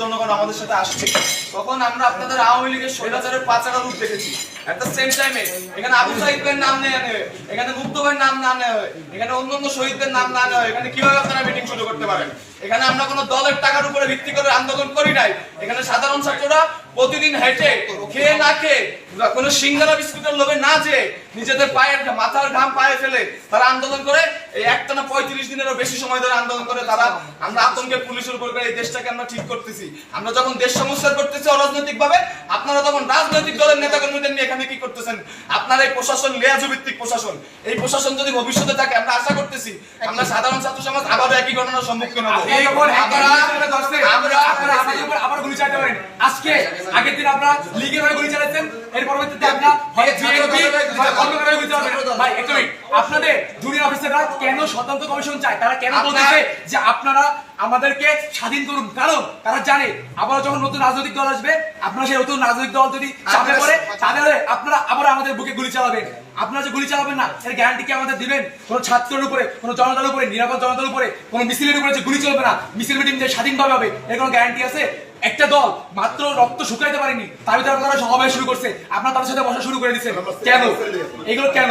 জনগণ আমাদের সাথে আসছে। তখন আমরা আপনাদের আওয়ামী লীগের স্বৈরাচারের পাচারা রূপ দেখেছি। এট দ্য সেম টাইমে এখানে আবু সাহিদের নাম নেওয়া নেবে এখানে নাম না নেওয়া হয়, এখানে অন্য অন্য শহীদদের নাম না নেওয়া হয়, এখানে কীভাবে আপনারা মিটিং শুরু করতে পারেন? এখানে আমরা কোনো দলের টাকার উপরে ভিত্তি করে আন্দোলন করি নাই। এখানে সাধারণ ছাত্ররা প্রতিদিন হেঁটে, খেয়ে না খেয়ে, কোনো সিঙ্গারা বিস্কুটের লোভে না যে নিজেদের পায়ের মাথার ঘাম পায়ে ফেলে তারা আন্দোলন করে। এই একটানা পঁয়ত্রিশ দিনেরও বেশি সময় ধরে আন্দোলন করে তারা। আমরা আতঙ্কে পুলিশের উপর করে এই দেশটাকে আমরা ঠিক করতেছি। আমরা যখন দেশ সংস্কার করতেছি অরাজনৈতিক ভাবে আপনারা তখন রাজনৈতিক দলের নেতা কর্মীদের নিয়ে এখানে কি করতেছেন? আপনারা এই প্রশাসন লেয়াজু ভিত্তিক প্রশাসন। এই প্রশাসন যদি ভবিষ্যতে থাকে আমরা আশা করতেছি আমরা সাধারণ ছাত্র সমাজ আবারও একই ঘটনার সম্মুখীন হব। আবার গুলি চালাতে পারেন। আজকে আগের দিন আপনারা লীগের হয়ে গুলি চালাচ্ছেন এর পরবর্তীতে আপনারা হয় বিএনপি অন্য কারও গুলি চালাবেন। ভাই এক মিনিট। আপনাদের জুনিয়র অফিসাররা কেন স্বতন্ত্র কমিশন চায়? তারা কেন বলতেছে যে আপনারা আমাদেরকে স্বাধীন করুন। কারণ তারা জানে আবার যখন নতুন রাজনৈতিক দল আসবে আপনারা সেই নতুন রাজনৈতিক দল যদি চাপে পড়ে তাহলে আপনারা আবার আমাদের বুকে গুলি চালাবেন। আপনারা যে গুলি চালাবেন না এর গ্যারান্টি কি আমাদের দিবেন? কোন ছাত্রের উপরে কোন জনতার উপরে নিরাপদ জনতার উপরে কোন মিছিলের উপরে যে গুলি চলবে না মিছিল মিটিং যে স্বাধীনভাবে হবে এর কোনো গ্যারান্টি আছে? একটা দল মাত্র রক্ত শুকাইতে পারেনি তার ভিতরে আপনারা সমাবেশ শুরু করছে আপনারা তাদের সাথে বসা শুরু করে দিচ্ছেন। কেন? এগুলো কেন?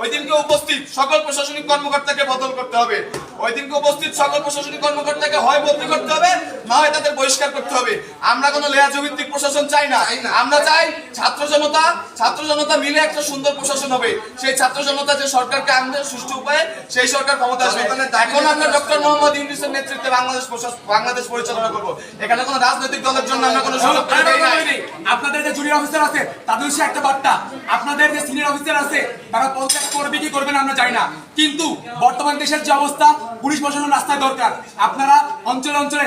ওই দিনকে উপস্থিত সকল প্রশাসনিক কর্মকর্তাকে বদল করতে হবে। ওই দিনকে উপস্থিত সকল প্রশাসনিক কর্মকর্তাকে হয় বদলি করতে হবে। না হয় তাদের বহিষ্কার করতে হবে। আমরা কোনো লেয়াজ ভিত্তিক প্রশাসন চাই না। আমরা চাই ছাত্র জনতা ছাত্র জনতা মিলে একটা সুন্দর প্রশাসন হবে। সেই ছাত্র জনতা যে সরকারকে আনবে সুষ্ঠু উপায়ে সেই সরকার ক্ষমতা আসবে। এখন আমরা ডক্টর মোহাম্মদ ইউনুসের নেতৃত্বে বাংলাদেশ বাংলাদেশ পরিচালনা করব। এখানে কোনো রাজনৈতিক দলের জন্য আমরা কোনো সুযোগ দেই নাই। আপনাদের যে জুনিয়র অফিসার আছে তাদের সে একটা বার্তা। আপনাদের যে সিনিয়র অফিসার আছে তারা পদত্যাগ করবে কি করবে না আমরা জানি না। কিন্তু বর্তমান দেশের যে অবস্থা পুলিশ প্রশাসন রাস্তায় দরকার। আপনারা অঞ্চলে অঞ্চলে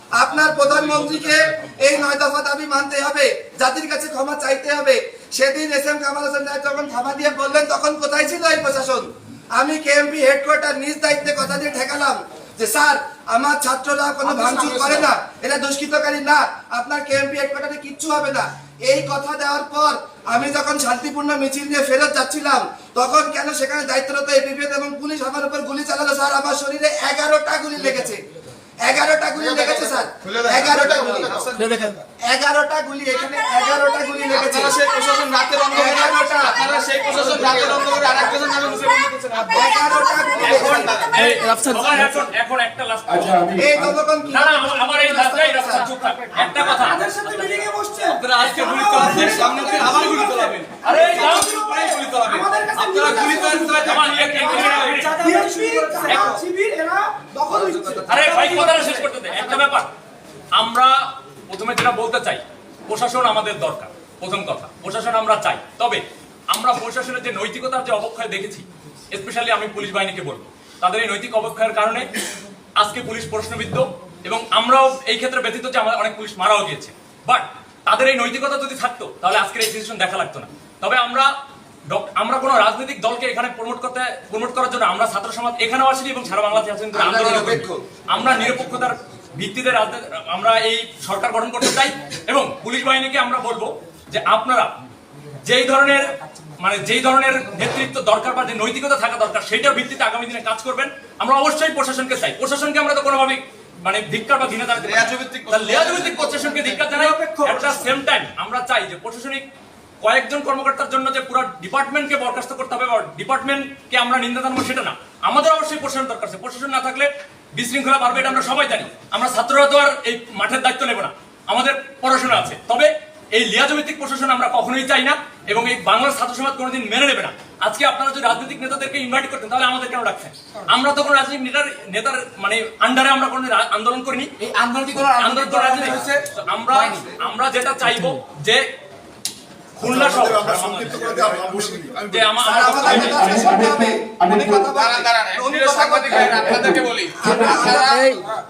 আপনার প্রধানমন্ত্রীকে এই নয় দফা দাবি মানতে হবে জাতির কাছে ক্ষমা চাইতে হবে। সেদিন এস এম কামাল হোসেন যখন থাবা দিয়ে বললেন তখন কোথায় ছিল এই প্রশাসন? আমি কেএমপি হেডকোয়ার্টার নিজ দায়িত্বে কথা দিয়ে ঠেকালাম যে স্যার আমার ছাত্ররা কোনো ভাঙচুর করে না এটা দুষ্কৃতকারী না আপনার কেএমপি হেডকোয়ার্টারে কিচ্ছু হবে না। এই কথা দেওয়ার পর আমি যখন শান্তিপূর্ণ মিছিল নিয়ে ফেরত যাচ্ছিলাম তখন কেন সেখানে দায়িত্বরত এপিপিএস এবং পুলিশ আমার উপর গুলি চালালো? স্যার আমার শরীরে এগারোটা গুলি লেগেছে। এগারোটা গুলি লেগেছে স্যার। এগারোটা গুলি। এগারোটা গুলি এখানে এগারোটা গুলি লেগেছে। সেই প্রশাসন রাতের অন্ধকারে আপনারা সেই প্রশাসন রাতের অন্ধকারে আরেকজনের নামে মুছে বন্ধ এগারোটা গুলি লেগেছে। এখন এখন এখন একটা লাস্ট এই ততক্ষণ কি? না না আমার- এই লাস্টটাই রাস্তা চুপ থাক। একটা কথা। আপনারা আজকে গুলি চালাচ্ছেন সামনে দিন আবার গুলি চালাবেন। আরে দাও প্রায় গুলি চালাবেন। আপনারা গুলি চালাচ্ছেন আমার এক- এক- এক- আমরা প্রথমে যেটা বলতে চাই, প্রশাসন আমাদের দরকার। প্রথম কথা, প্রশাসন আমরা চাই। তবে আমরা প্রশাসনের যে নৈতিকতার যে অবক্ষয় দেখেছি স্পেশালি আমি পুলিশ বাহিনীকে বলব, তাদের এই নৈতিক অবক্ষয়ের কারণে আজকে পুলিশ প্রশ্নবিদ্ধ এবং আমরাও এই ক্ষেত্রে ব্যতীত যে আমাদের অনেক পুলিশ মারাও গিয়েছে। বাট তাদের এই নৈতিকতা যদি থাকতো, তাহলে আজকের এই সিচুয়েশন দেখা লাগতো না। তবে আমরা আমরা কোনো রাজনৈতিক দলকে এখানে প্রমোট করতে প্রমোট করার জন্য আমরা ছাত্র সমাজ এখানেও আসিনি এবং সারা বাংলাদেশে আন্দোলন আমরা নিরপেক্ষতার ভিত্তিতে আমরা এই সরকার গঠন করতে চাই এবং পুলিশ বাহিনীকে আমরা বলব যে আপনারা যেই ধরনের মানে যেই ধরনের নেতৃত্ব দরকার বা যে নৈতিকতা থাকা দরকার সেটার ভিত্তিতে আগামী দিনে কাজ করবেন। আমরা অবশ্যই প্রশাসনকে চাই। প্রশাসনকে আমরা তো কোনোভাবেই মানে ধিক্কার বা ঘৃণা জানাতে লেয়াজভিত্তিক প্রশাসনকে ধিক্কার জানাই একটা সেম টাইম আমরা চাই যে প্রশাসনিক কয়েকজন কর্মকর্তার জন্য যে পুরো ডিপার্টমেন্টকে বরখাস্ত করতে হবে বা ডিপার্টমেন্টকে আমরা নিন্দা জানাব সেটা না। আমাদের অবশ্যই প্রশাসন দরকার আছে। প্রশাসন না থাকলে বিশৃঙ্খলা বাড়বে এটা আমরা সবাই জানি। আমরা ছাত্ররা তো আর এই মাঠের দায়িত্ব নেব না। আমাদের পড়াশোনা আছে। তবে এই লিয়াজভিত্তিক প্রশাসন আমরা কখনোই চাই না এবং এই বাংলার ছাত্র সমাজ কোনোদিন মেনে নেবে না। আজকে আপনারা যদি রাজনৈতিক নেতাদেরকে ইনভাইট করতেন তাহলে আমাদের কেন রাখছেন? আমরা তো কোনো রাজনৈতিক নেতার নেতার মানে আন্ডারে আমরা কোনো আন্দোলন করিনি। এই আন্দোলন আন্দোলন আমরা আমরা যেটা চাইব যে খুলনা আমরা। প্রিয় সাংবাদিক আপনাদেরকে বলি। আপনারা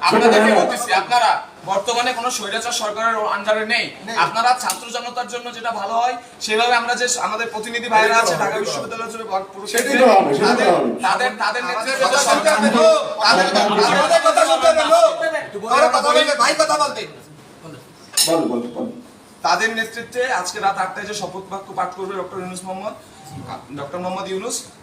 আপনাদেরকে বলতেছি আপনারা বর্তমানে কোনো স্বৈরাচার সরকারের আন্ডারে নেই। আপনারা ছাত্র জনতার জন্য যেটা ভালো হয় সেভাবে আমরা যে আমাদের প্রতিনিধি ভাইরা আছে ঢাকা বিশ্ববিদ্যালয় জুড়ে বর- পুরো সেটাই তো হবে, সেটাই তো তাদের- তাদের তাদের নেতৃত্বে কথা বলবে, ভাই কথা বলবে। বল বল বল। তাদের নেতৃত্বে আজকে রাত আটটায় যে শপথ বাক্য পাঠ করবে ডক্টর ইউনুস মোহাম্মদ ডক্টর মোহাম্মদ ইউনুস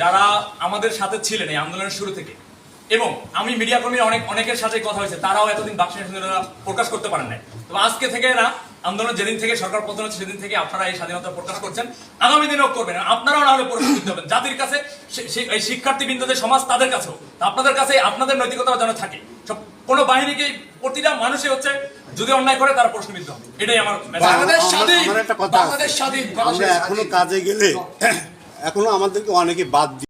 যারা আমাদের সাথে ছিলেন এই আন্দোলনের শুরু থেকে। এবং আমি মিডিয়া কর্মী অনেক অনেকের সাথে কথা হয়েছে তারাও এতদিন স্বাধীনতা প্রকাশ করতে পারেন নাই। তো আজকে থেকে না আন্দোলন যেদিন থেকে সরকার পতন হচ্ছে সেদিন থেকে আপনারা এই স্বাধীনতা প্রকাশ করছেন। আগামী দিনেও করবেন আপনারাও না হলে পরিস্থিতি দিতে হবেন জাতির কাছে এই শিক্ষার্থী বিন্দুদের সমাজ তাদের কাছেও আপনাদের কাছে আপনাদের নৈতিকতা যেন থাকে। সব কোনো বাহিনীকে প্রতিটা মানুষই হচ্ছে যদি অন্যায় করে তারা প্রশ্নবিদ্ধ হবে। এটাই আমার বাংলাদেশ স্বাধীন কথা আছে। বাংলাদেশ স্বাধীন। এখনও কাজে গেলে এখনও আমাদেরকে অনেকে বাদ দিয়ে